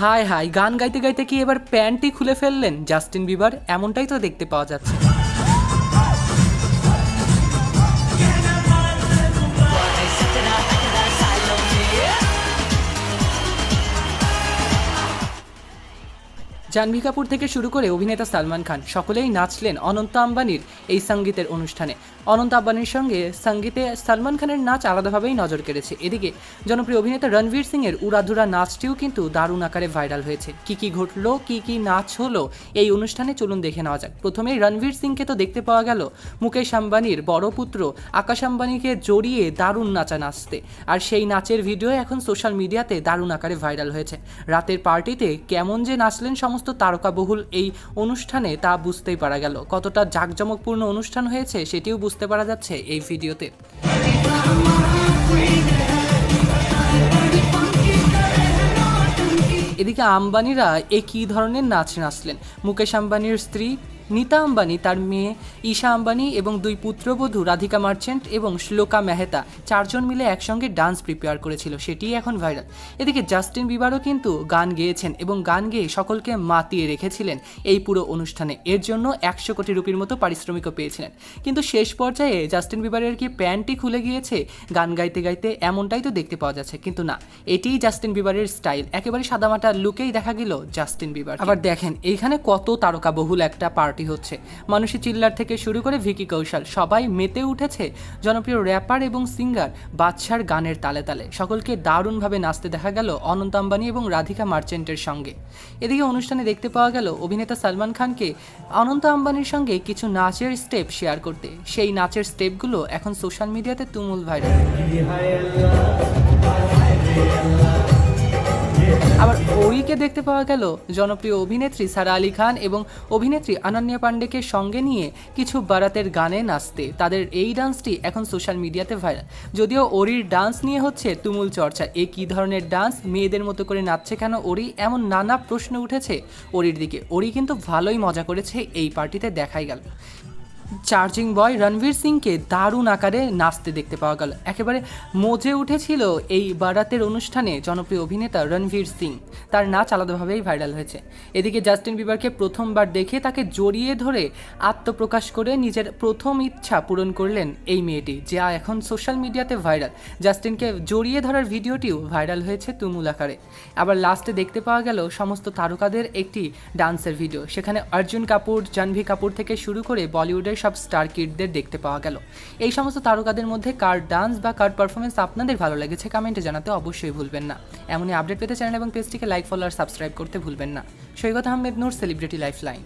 High high গান গাইতে গাইতে কি এবার প্যান্টই খুলে ফেললেন জাস্টিন বিবার? এমনটাই তো দেখতে পাওয়া যাচ্ছে। জাহ্নবী কাপুর থেকে শুরু করে অভিনেতা সালমান খান, সকলেই নাচলেন অনন্ত আম্বানির এই সঙ্গীতের অনুষ্ঠানে। অনন্ত আম্বানির সঙ্গে সঙ্গীতে সালমান খানের নাচ আলাদাভাবেই নজর কেড়েছে। এদিকে জনপ্রিয় অভিনেতা রণবীর সিং এর উড়াধুরা নাচটিও কিন্তু দারুণ আকারে ভাইরাল হয়েছে। কি কি ঘটলো, কি কি নাচ হলো, এই অনুষ্ঠানে চলুন দেখে নেওয়া যাক। প্রথমেই রণবীর সিংকে তো দেখতে পাওয়া গেল মুকেশ আম্বানির বড় পুত্র আকাশ আম্বানিকে জড়িয়ে দারুণ নাচা নাচতে। আর সেই নাচের ভিডিও এখন সোশ্যাল মিডিয়াতে দারুণ আকারে ভাইরাল হয়েছে। রাতের পার্টিতে কেমন যে নাচলেন সমস্ত তারকাবহুল এই অনুষ্ঠানে তা বুঝতেই পারা গেল। কতটা জাঁকজমকপূর্ণ অনুষ্ঠান হয়েছে সেটিও বুঝতে পারা যাচ্ছে এই ভিডিওতে। এদিকে আম্বানিরা এ কী ধরনের নাচ নাচলেন? মুকেশ আম্বানির স্ত্রী নীতা আম্বানি, তার মেয়ে ঈশা আম্বানি এবং দুই পুত্রবধূ রাধিকা মার্চেন্ট এবং শ্লোকা মেহতা চারজন মিলে একসঙ্গে ডান্স প্রিপেয়ার করেছিল। সেটিই এখন ভাইরাল। এদিকে জাস্টিন বিবারও কিন্তু গান গেয়েছেন এবং গান গেয়ে সকলকে মাতিয়ে রেখেছিলেন এই পুরো অনুষ্ঠানে। এর জন্য একশো কোটি রুপির মতো পারিশ্রমিকও পেয়েছিলেন। কিন্তু শেষ পর্যায়ে জাস্টিন বিবারের কি প্যান্টই খুলে গিয়েছে। গান গাইতে গাইতে এমনটাই তো দেখতে পাওয়া যাচ্ছে, কিন্তু না, এটিই জাস্টিন বিবারের স্টাইল। একেবারে সাদামাটা লুকেই দেখা গেল জাস্টিন বিবার আবার দেখেন, এইখানে কত তারকা বহুল একটা পার্টি হচ্ছে। মানুষী চিল্লার থেকে শুরু করে ভিকি কৌশল, সবাই মেতে উঠেছে জনপ্রিয় র্যাপার এবং সিঙ্গার বাদশার গানের তালে তালে। সকলকে দারুণভাবে নাচতে দেখা গেল অনন্ত আম্বানি এবং রাধিকা মার্চেন্টের সঙ্গে। এদিকে অনুষ্ঠানে দেখতে পাওয়া গেল অভিনেতা সালমান খানকে অনন্ত আম্বানির সঙ্গে কিছু নাচের স্টেপ শেয়ার করতে। সেই নাচের স্টেপগুলো এখন সোশ্যাল মিডিয়াতে তুমুল ভাইরাল। আবার ওইকে দেখতে পাওয়া গেল জনপ্রিয় অভিনেত্রী সারা আলী খান এবং অভিনেত্রী অনন্যা পাণ্ডেকে সঙ্গে নিয়ে কিছু বারাতের গানে নাচতে। তাদের এই ডান্সটি এখন সোশ্যাল মিডিয়াতে ভাইরাল। যদিও ওরির ডান্স নিয়ে হচ্ছে তুমুল চর্চা, এ কী ধরনের ডান্স, মেয়েদের মতো করে নাচছে কেন ওরি, এমন নানা প্রশ্ন উঠেছে ওরির দিকে। ওরি কিন্তু ভালোই মজা করেছে এই পার্টিতে দেখাই গেল। চার্জিং বয় রণবীর সিংকে দারুণ আকারে নাচতে দেখতে পাওয়া গেল। একেবারে মজে উঠেছিল এই বারাতের অনুষ্ঠানে জনপ্রিয় অভিনেতা রণবীর সিং। তার নাচ আলাদাভাবেই ভাইরাল হয়েছে। এদিকে জাস্টিন বিবারকে প্রথমবার দেখে তাকে জড়িয়ে ধরে আত্মপ্রকাশ করে নিজের প্রথম ইচ্ছা পূরণ করলেন এই মেয়েটি, যা এখন সোশ্যাল মিডিয়াতে ভাইরাল। জাস্টিনকে জড়িয়ে ধরার ভিডিওটিও ভাইরাল হয়েছে তুমুল আকারে। আবার লাস্টে দেখতে পাওয়া গেল সমস্ত তারকাদের একটি ডান্সের ভিডিও। সেখানে অর্জুন কাপুর জাহ্নবী কাপুর থেকে শুরু করে বলিউডের সব স্টার কিডদের দেখতে পাওয়া গেল। এই সমস্ত তারকাদের মধ্যে কার ডান্স বা কার পারফরমেন্স আপনাদের ভালো লেগেছে কমেন্টে জানাতে অবশ্যই ভুলবেন না। এমনই আপডেট পেতে চ্যানেল এবং পেজটিকে লাইক, ফলো আর সাবস্ক্রাইব করতে ভুলবেন না। Saikat Ahmed, Noor celebrity life line